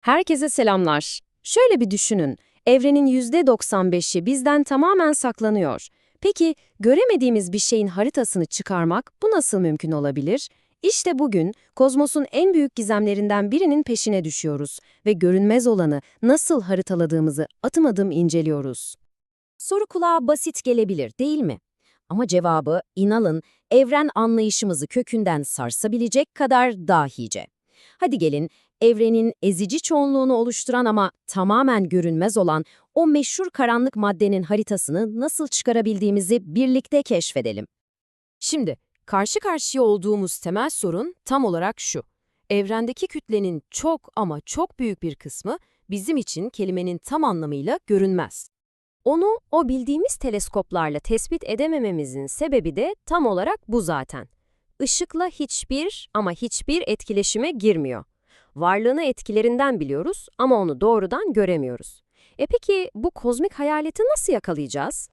Herkese selamlar. Şöyle bir düşünün. Evrenin %95'i bizden tamamen saklanıyor. Peki göremediğimiz bir şeyin haritasını çıkarmak bu nasıl mümkün olabilir? İşte bugün kozmosun en büyük gizemlerinden birinin peşine düşüyoruz ve görünmez olanı nasıl haritaladığımızı adım adım inceliyoruz. Soru kulağa basit gelebilir değil mi? Ama cevabı inanın evren anlayışımızı kökünden sarsabilecek kadar dahice. Hadi gelin evrenin ezici çoğunluğunu oluşturan ama tamamen görünmez olan o meşhur karanlık maddenin haritasını nasıl çıkarabildiğimizi birlikte keşfedelim. Şimdi karşı karşıya olduğumuz temel sorun tam olarak şu. Evrendeki kütlenin çok ama çok büyük bir kısmı bizim için kelimenin tam anlamıyla görünmez. Onu o bildiğimiz teleskoplarla tespit edemememizin sebebi de tam olarak bu zaten. Işıkla hiçbir ama hiçbir etkileşime girmiyor. Varlığını etkilerinden biliyoruz ama onu doğrudan göremiyoruz. E peki bu kozmik hayaleti nasıl yakalayacağız?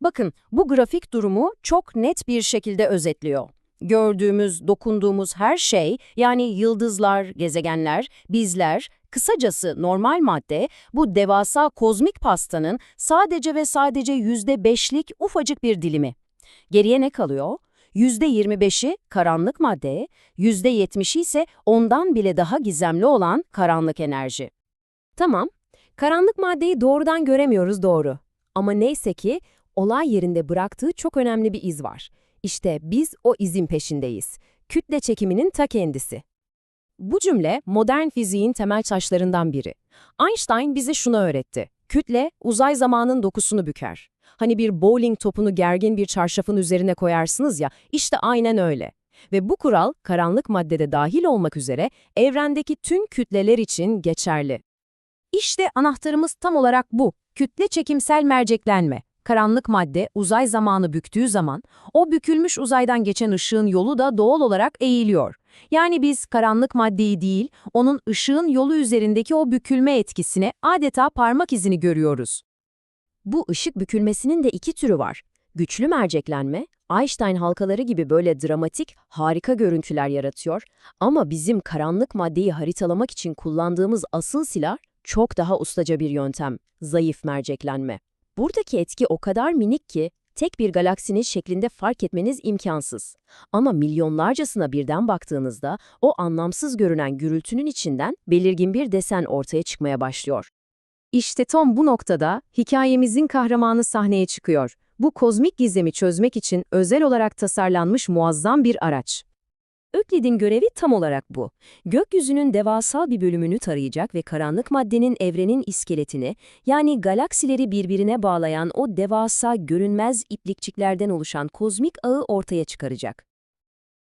Bakın bu grafik durumu çok net bir şekilde özetliyor. Gördüğümüz, dokunduğumuz her şey yani yıldızlar, gezegenler, bizler, kısacası normal madde bu devasa kozmik pastanın sadece ve sadece %5'lik ufacık bir dilimi. Geriye ne kalıyor? %25'i karanlık madde, %70'i ise ondan bile daha gizemli olan karanlık enerji. Tamam, karanlık maddeyi doğrudan göremiyoruz doğru. Ama neyse ki olay yerinde bıraktığı çok önemli bir iz var. İşte biz o izin peşindeyiz. Kütle çekiminin ta kendisi. Bu cümle modern fiziğin temel taşlarından biri. Einstein bize şunu öğretti. Kütle uzay zamanın dokusunu büker. Hani bir bowling topunu gergin bir çarşafın üzerine koyarsınız ya, işte aynen öyle. Ve bu kural karanlık maddede dahil olmak üzere evrendeki tüm kütleler için geçerli. İşte anahtarımız tam olarak bu. Kütle çekimsel merceklenme. Karanlık madde uzay zamanı büktüğü zaman o bükülmüş uzaydan geçen ışığın yolu da doğal olarak eğiliyor. Yani biz karanlık maddeyi değil, onun ışığın yolu üzerindeki o bükülme etkisine adeta parmak izini görüyoruz. Bu ışık bükülmesinin de iki türü var. Güçlü merceklenme, Einstein halkaları gibi böyle dramatik, harika görüntüler yaratıyor. Ama bizim karanlık maddeyi haritalamak için kullandığımız asıl silah çok daha ustaca bir yöntem, zayıf merceklenme. Buradaki etki o kadar minik ki tek bir galaksinin şeklinde fark etmeniz imkansız. Ama milyonlarcasına birden baktığınızda o anlamsız görünen gürültünün içinden belirgin bir desen ortaya çıkmaya başlıyor. İşte tam bu noktada hikayemizin kahramanı sahneye çıkıyor. Bu kozmik gizemi çözmek için özel olarak tasarlanmış muazzam bir araç. Öklid'in görevi tam olarak bu. Gökyüzünün devasal bir bölümünü tarayacak ve karanlık maddenin evrenin iskeletini, yani galaksileri birbirine bağlayan o devasa görünmez iplikçiklerden oluşan kozmik ağı ortaya çıkaracak.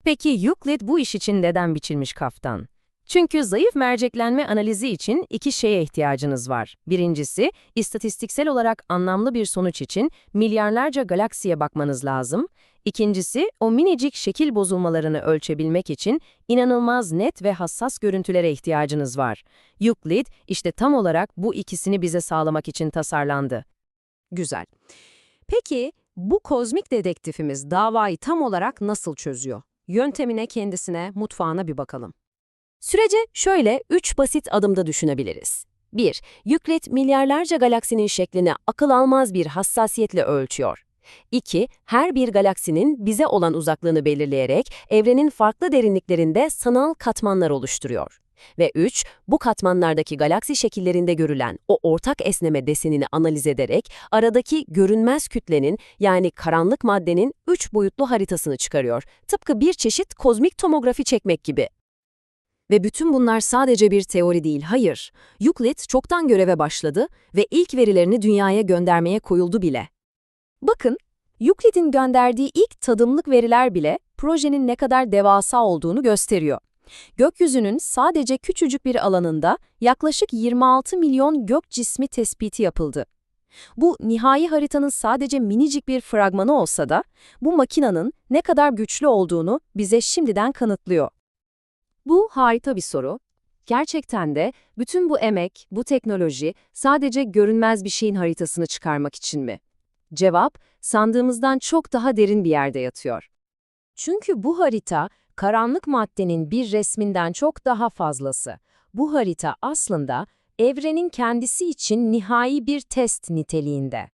Peki Euclid bu iş için neden biçilmiş kaftan? Çünkü zayıf merceklenme analizi için iki şeye ihtiyacınız var. Birincisi, istatistiksel olarak anlamlı bir sonuç için milyarlarca galaksiye bakmanız lazım. İkincisi, o minicik şekil bozulmalarını ölçebilmek için inanılmaz net ve hassas görüntülere ihtiyacınız var. Euclid işte tam olarak bu ikisini bize sağlamak için tasarlandı. Güzel. Peki bu kozmik dedektifimiz davayı tam olarak nasıl çözüyor? Yöntemine, kendisine, mutfağına bir bakalım. Sürece şöyle üç basit adımda düşünebiliriz. 1. Euclid milyarlarca galaksinin şeklini akıl almaz bir hassasiyetle ölçüyor. 2. Her bir galaksinin bize olan uzaklığını belirleyerek evrenin farklı derinliklerinde sanal katmanlar oluşturuyor. Ve 3. Bu katmanlardaki galaksi şekillerinde görülen o ortak esneme desenini analiz ederek aradaki görünmez kütlenin yani karanlık maddenin 3 boyutlu haritasını çıkarıyor. Tıpkı bir çeşit kozmik tomografi çekmek gibi. Ve bütün bunlar sadece bir teori değil, hayır. Euclid çoktan göreve başladı ve ilk verilerini dünyaya göndermeye koyuldu bile. Bakın, Euclid'in gönderdiği ilk tadımlık veriler bile projenin ne kadar devasa olduğunu gösteriyor. Gökyüzünün sadece küçücük bir alanında yaklaşık 26 milyon gök cismi tespiti yapıldı. Bu nihai haritanın sadece minicik bir fragmanı olsa da bu makinanın ne kadar güçlü olduğunu bize şimdiden kanıtlıyor. Bu harika bir soru. Gerçekten de bütün bu emek, bu teknoloji sadece görünmez bir şeyin haritasını çıkarmak için mi? Cevap, sandığımızdan çok daha derin bir yerde yatıyor. Çünkü bu harita, karanlık maddenin bir resminden çok daha fazlası. Bu harita aslında evrenin kendisi için nihai bir test niteliğinde.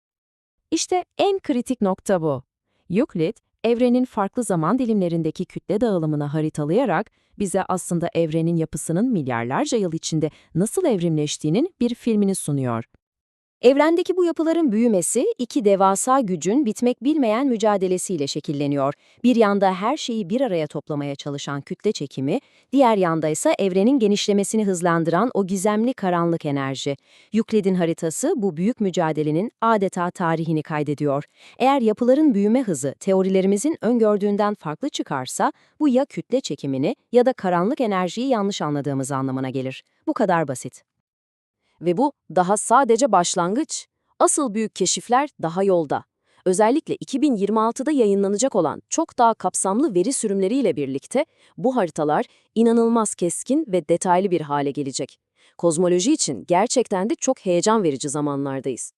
İşte en kritik nokta bu. Euclid, evrenin farklı zaman dilimlerindeki kütle dağılımını haritalayarak bize aslında evrenin yapısının milyarlarca yıl içinde nasıl evrimleştiğinin bir filmini sunuyor. Evrendeki bu yapıların büyümesi iki devasa gücün bitmek bilmeyen mücadelesiyle şekilleniyor. Bir yanda her şeyi bir araya toplamaya çalışan kütle çekimi, diğer yanda ise evrenin genişlemesini hızlandıran o gizemli karanlık enerji. Euclid'in haritası bu büyük mücadelenin adeta tarihini kaydediyor. Eğer yapıların büyüme hızı teorilerimizin öngördüğünden farklı çıkarsa, bu ya kütle çekimini ya da karanlık enerjiyi yanlış anladığımız anlamına gelir. Bu kadar basit. Ve bu daha sadece başlangıç. Asıl büyük keşifler daha yolda. Özellikle 2026'da yayınlanacak olan çok daha kapsamlı veri sürümleriyle birlikte bu haritalar inanılmaz keskin ve detaylı bir hale gelecek. Kozmoloji için gerçekten de çok heyecan verici zamanlardayız.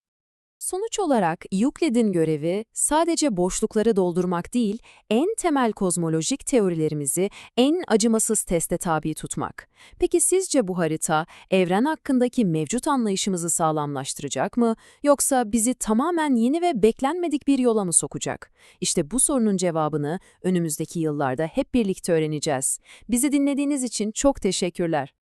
Sonuç olarak Euclid'in görevi sadece boşlukları doldurmak değil, en temel kozmolojik teorilerimizi en acımasız teste tabi tutmak. Peki sizce bu harita evren hakkındaki mevcut anlayışımızı sağlamlaştıracak mı yoksa bizi tamamen yeni ve beklenmedik bir yola mı sokacak? İşte bu sorunun cevabını önümüzdeki yıllarda hep birlikte öğreneceğiz. Bizi dinlediğiniz için çok teşekkürler.